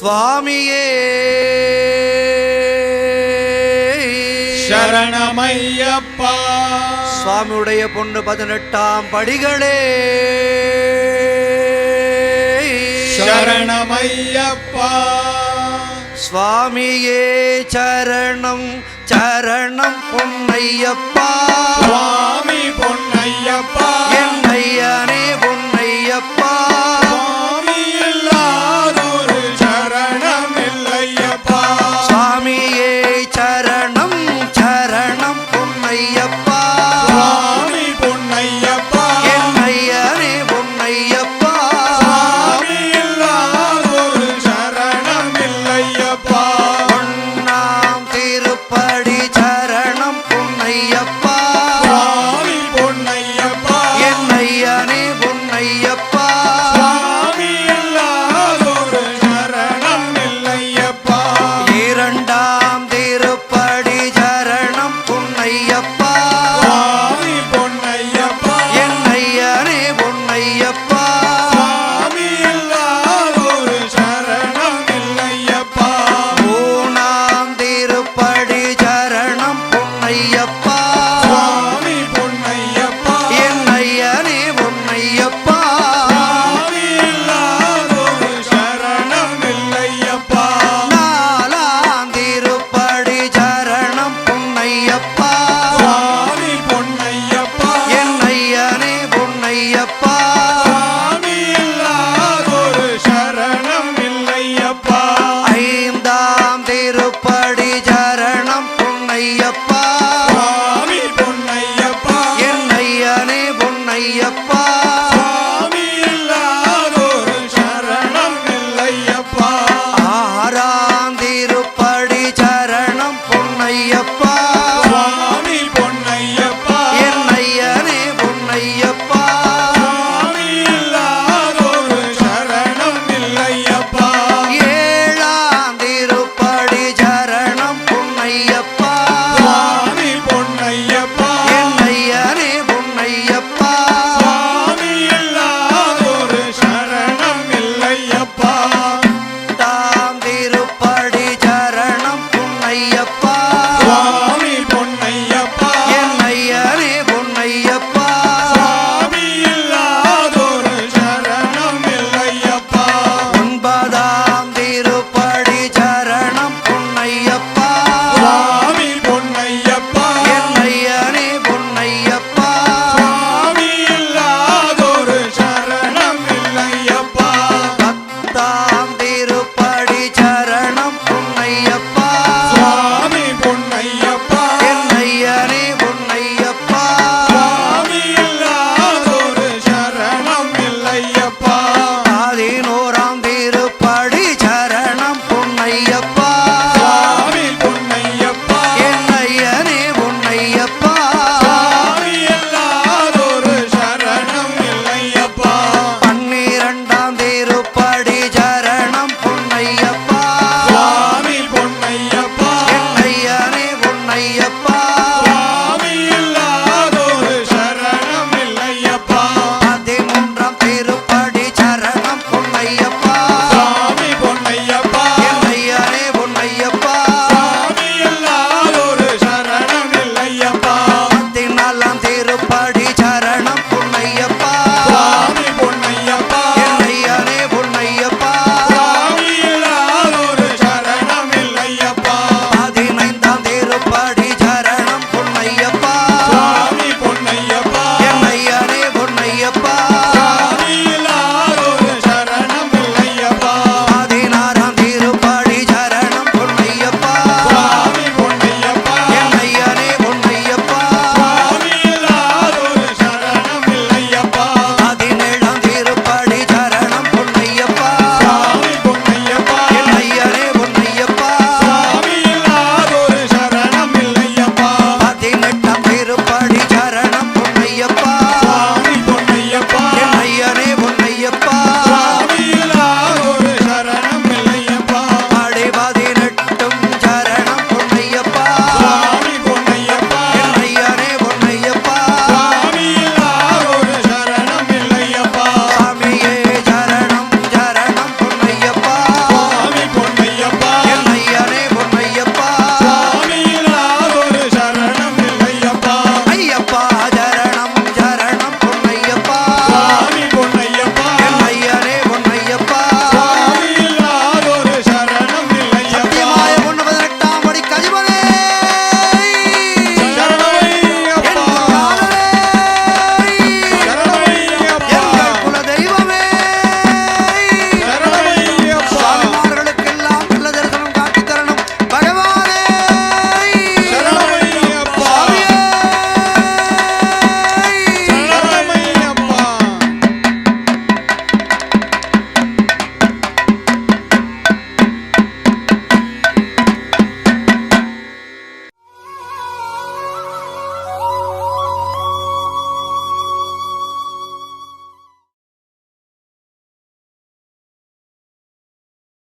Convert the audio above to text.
சுவாமியே. சரணமையப்பா. சுவாமியுடைய பொண்ணு பதினெட்டாம் படிகளே. சரணமையப்பா. சுவாமியே சரணம். சரணம் பொன்னையப்பா. சுவாமி பொன்னையப்பா. என்னையனே ಮಾಡಿ